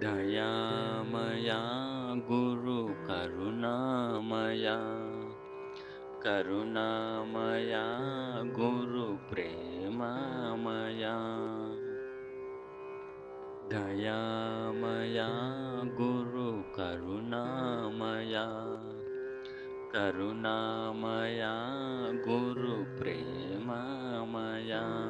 दयामया गुरु करुणामया। करुणामया गुरु प्रेमामया। दयामया गुरु करुणामया। करुणामया गुरु प्रेमामया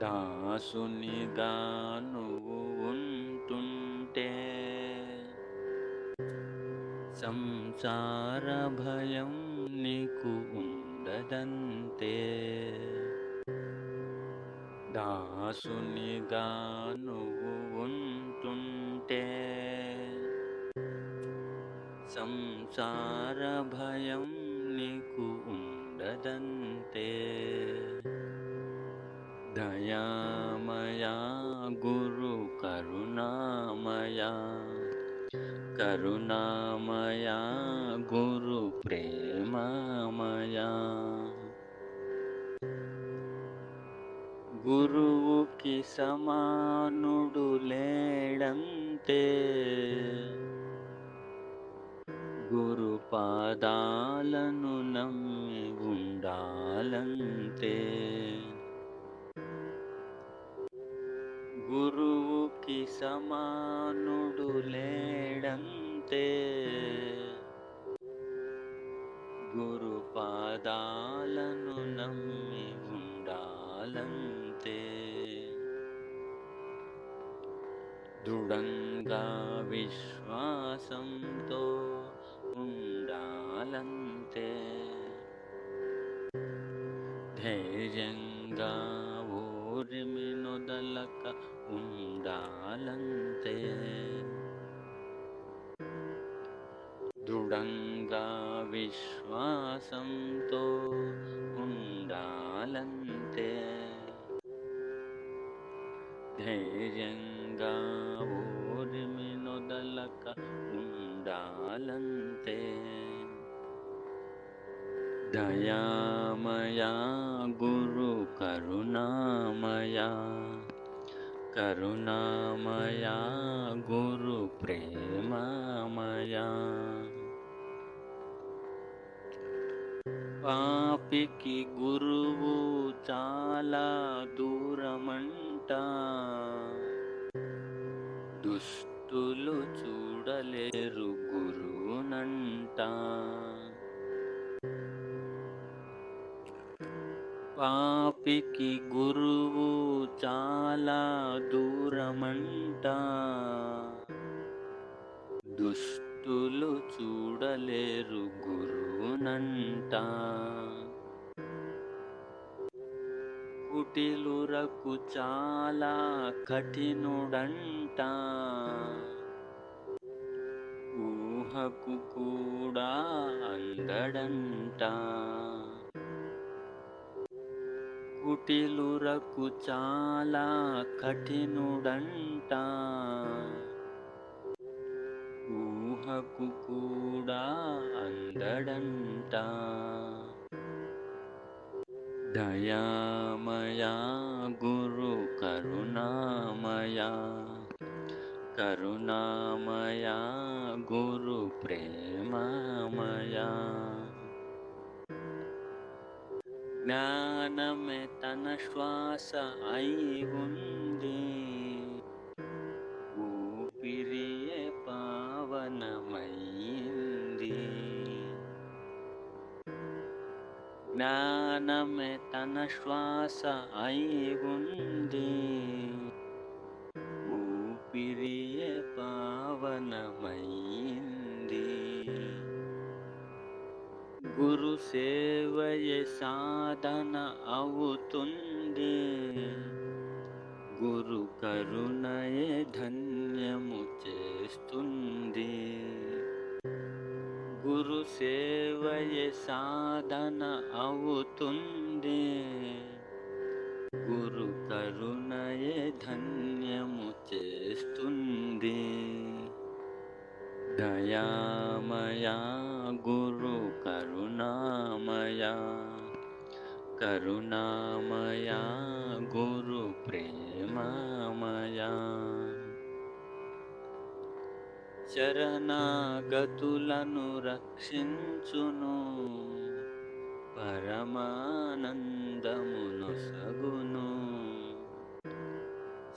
దాసునిగా నువ్వు ఉంటుంటే సంసార భయం నీకు ఉండదంతే దాసునిగా నువ్వు ఉంటుంటే సంసార భయం నీకు ఉండదంతే यामया गुरुकरुणामया करुणामया गुरुप्रेमया गुरुकी गुरुपादालनु गुरुपादालनूनं गुण्डालन्ते। సమానుడు లేడంతే గురు పాదాలను నమ్మి ఉండాలంతే దృఢంగా విశ్వాసంతో ఉండాలంతే ధైర్యంగా ఊరిమి నొదలక ఉండాలంతే దృఢంగా విశ్వాసంతో ఉండాలంతే ధైర్యంగా ఊరిమి నొదలక ఉండాలంతే దయామయా గురు కరుణమాయ గురు ప్రేమామయా. పాపికి గురువు చాలా దూరమంట. దుష్టులు చూడలేరు గురువునంటా పాపికి గురువు చాలా దూరమంట. దుస్తులు చూడలేరు గురువునంట. కుటిలురకు చాలా కఠినుడంట. ఊహకు కూడా అందడంట. కుటిలురకు చాలా కఠినుడంట ఊహకు కూడా అందడంట దయామయా గురు కరుణామయా కరుణామయా గురు ज्ञाने तन श्वास ऐप्रिय पावनम ज्ञानमे तनश्वास ऐन्दे గురు సేవయ సాధన అవుతుంది. గురు కరుణయే ధన్యము చేస్తుంది. గురు సేవయ సాధన అవుతుంది. గురు కరుణయే ధన్యము చేస్తుంది. దయామయా గురు కరుణామయా కరుణామయా గురు ప్రేమమయా శరణాగతులను రక్షించును పరమానందమును సగును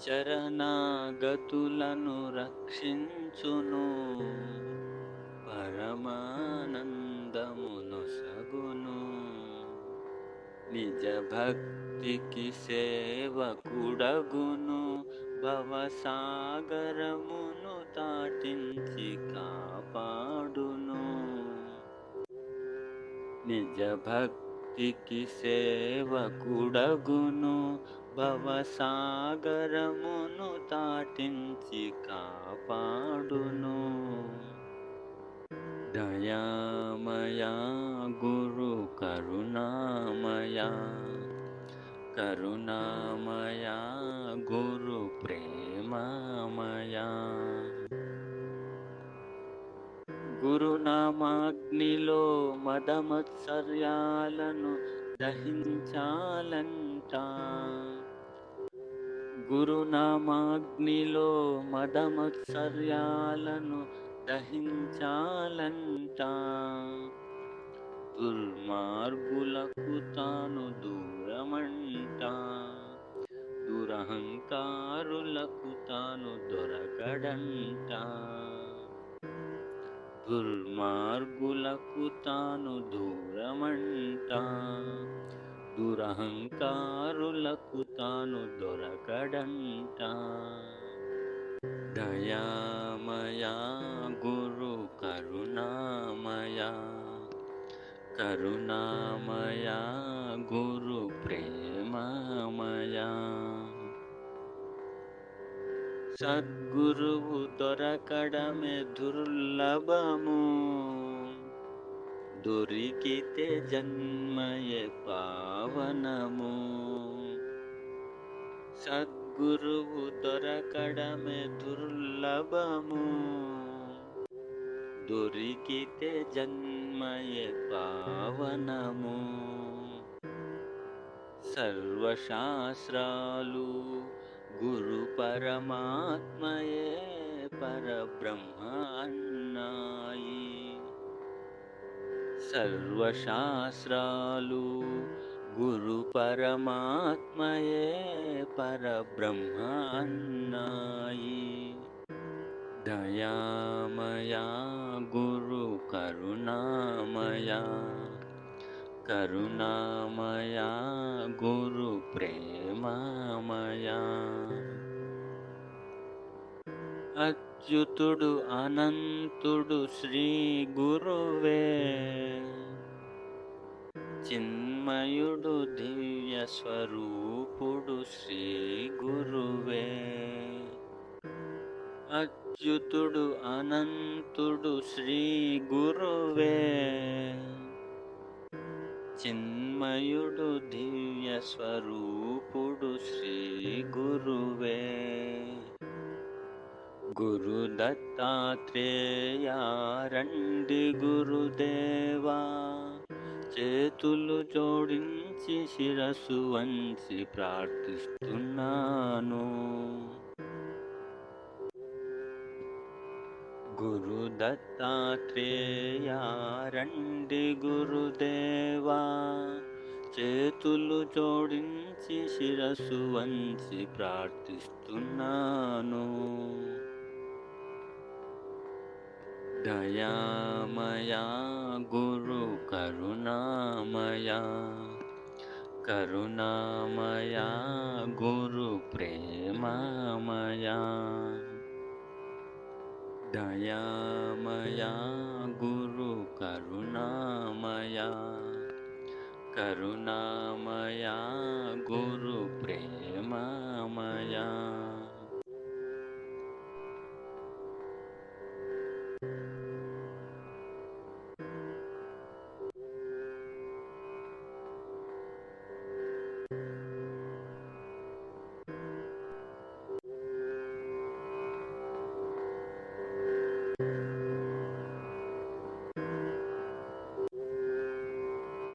శరణాగతులను రక్షించును భక్తికి సేవకుడగును భవసాగరమును తాటించి కాపాడును. నిజ భక్తికి సేవకుడగును భవసాగరమును తాటించి కాపాడును. దయామయా గురు కరుణామయా కరుణామయా గురు ప్రేమమయా గురునామాగ్నిలో మదమత్సర్యాలను దహించాలంట గురునామాగ్నిలో మదమత్సర్యాలను దహించాలంట దుర్మార్గులకు తాను దూరమంట దురహంకారులకు తాను దొరకడంట దుర్మార్గులకు తాను దూరమంట దురహంకారులకు తాను దొరకడంట దయామయా కరుణామయా గురు ప్రేమమయా సద్గురువు దొరకడమే దుర్లభము దొరికితే జన్మయే పావనము సద్గురువు దొరకడమే దుర్లభము దొరికితే జన్మయే పావనము సర్వశాస్త్రాలు గురు పరమాత్మయే పరబ్రహ్మ అన్నాయి సర్వశాస్త్రాలు గురు పరమాత్మయే పరబ్రహ్మ दयामया गुरुकरुणामया करुणामया। गुरुप्रेमामया अच्युतुडु अनन्तुडु श्रीगुरुवे चिन्मयुडु दिव्यस्वरूपुडु श्रीगुरुवे అచ్యుతుడు అనంతుడు శ్రీ గురువే. చిన్మయుడు దివ్య స్వరూపుడు శ్రీ గురువే. గురు దత్తాత్రేయారండి గురుదేవా. చేతులు జోడించి శిరసు వంచి ప్రార్థిస్తున్నాను. గురు దత్తాత్రేయారండి గురుదేవా చేతులు జోడించి శిరస్సు వంచి ప్రార్థిస్తున్నాను దయామయా గురు కరుణామయా కరుణామయా గురు ప్రేమమయా दयामया गुरुकरुणामया करुणामया।